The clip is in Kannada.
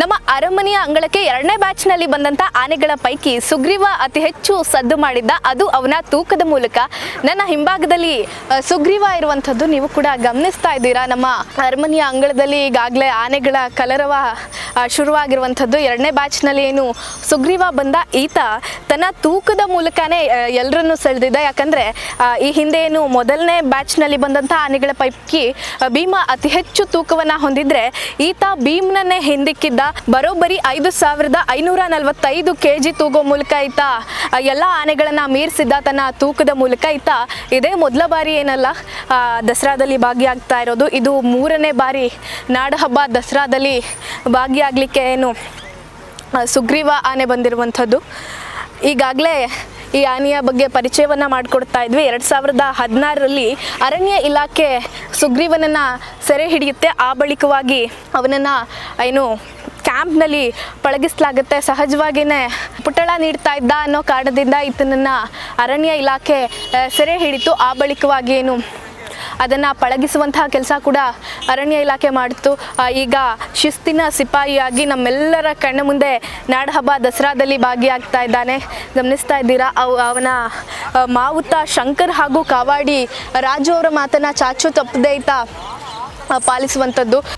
ನಮ್ಮ ಅರಮನೆಯ ಅಂಗಳಕ್ಕೆ ಎರಡನೇ ಬ್ಯಾಚ್ನಲ್ಲಿ ಬಂದಂತ ಆನೆಗಳ ಪೈಕಿ ಸುಗ್ರೀವ ಅತಿ ಹೆಚ್ಚು ಸದ್ದು ಮಾಡಿದ್ದ ಅದು ಅವನ ತೂಕದ ಮೂಲಕ. ನನ್ನ ಹಿಂಭಾಗದಲ್ಲಿ ಸುಗ್ರೀವ ಇರುವಂಥದ್ದು ನೀವು ಕೂಡ ಗಮನಿಸ್ತಾ ಇದ್ದೀರಾ? ನಮ್ಮ ಅರಮನೆಯ ಅಂಗಳದಲ್ಲಿ ಈಗಾಗಲೇ ಆನೆಗಳ ಕಲರವ ಶುರುವಾಗಿರುವಂಥದ್ದು. ಎರಡನೇ ಬ್ಯಾಚ್ನಲ್ಲಿ ಏನು ಸುಗ್ರೀವ ಬಂದ ಈತ ತನ್ನ ತೂಕದ ಮೂಲಕನೇ ಎಲ್ಲರನ್ನು ಸೆಳೆದಿದ್ದ. ಯಾಕಂದರೆ ಈ ಹಿಂದೆ ಏನು ಮೊದಲನೇ ಬ್ಯಾಚ್ನಲ್ಲಿ ಬಂದಂಥ ಆನೆಗಳ ಪೈಕಿ ಭೀಮ ಅತಿ ಹೆಚ್ಚು ತೂಕವನ್ನು ಹೊಂದಿದ್ರೆ, ಈತ ಭೀಮ್ನನ್ನೇ ಹಿಂದಿಕ್ಕಿದ್ದ. ಬರೋಬ್ಬರಿ ಐದು ಸಾವಿರದ ಐನೂರ ನಲವತ್ತೈದು ಕೆ ಜಿ ತೂಗೋ ಮೂಲಕ ಈತ ಎಲ್ಲ ಆನೆಗಳನ್ನು ಮೀರಿಸಿದ್ದ ತನ್ನ ತೂಕದ ಮೂಲಕ ಈತ. ಇದೇ ಮೊದಲ ಬಾರಿ ಏನಲ್ಲ ದಸರಾದಲ್ಲಿ ಭಾಗಿಯಾಗ್ತಾ ಇರೋದು. ಇದು ಮೂರನೇ ಬಾರಿ ನಾಡಹಬ್ಬ ದಸರಾದಲ್ಲಿ ಭಾಗಿಯಾಗಲಿಕ್ಕೆ ಏನು ಸುಗ್ರೀವ ಆನೆ ಬಂದಿರುವಂಥದ್ದು. ಈಗಾಗಲೇ ಈ ಆನೆಯ ಬಗ್ಗೆ ಪರಿಚಯವನ್ನು ಮಾಡಿಕೊಡ್ತಾ ಇದ್ವಿ. ಎರಡು ಸಾವಿರದ ಹದಿನಾರರಲ್ಲಿ ಅರಣ್ಯ ಇಲಾಖೆ ಸುಗ್ರೀವನನ್ನು ಸೆರೆ ಹಿಡಿಯುತ್ತೆ. ಆ ಬಳಿಕವಾಗಿ ಅವನನ್ನು, ಏನು, ಕ್ಯಾಂಪ್ನಲ್ಲಿ ಪಳಗಿಸಲಾಗುತ್ತೆ. ಸಹಜವಾಗಿಯೇ ಪುಟ್ಟಳ ನೀಡ್ತಾ ಇದ್ದ ಅನ್ನೋ ಕಾರಣದಿಂದ ಈತನನ್ನು ಅರಣ್ಯ ಇಲಾಖೆ ಸೆರೆ ಹಿಡಿತು. ಆ ಬಳಿಕವಾಗಿ ಏನು ಅದನ್ನು ಪಳಗಿಸುವಂತಹ ಕೆಲಸ ಕೂಡ ಅರಣ್ಯ ಇಲಾಖೆ ಮಾಡಿತು. ಈಗ ಶಿಸ್ತಿನ ಸಿಪಾಯಿಯಾಗಿ ನಮ್ಮೆಲ್ಲರ ಕಣ್ಣ ಮುಂದೆ ನಾಡಹಬ್ಬ ದಸರಾದಲ್ಲಿ ಭಾಗಿಯಾಗ್ತಾ ಇದ್ದಾನೆ. ಗಮನಿಸ್ತಾ ಇದ್ದೀರಾ? ಅವು, ಅವನ ಮಾವುತ ಶಂಕರ್ ಹಾಗೂ ಕಾವಾಡಿ ರಾಜು ಅವರ ಮಾತನ್ನ ಚಾಚು ತಪ್ಪದೇ ಪಾಲಿಸುವಂಥದ್ದು.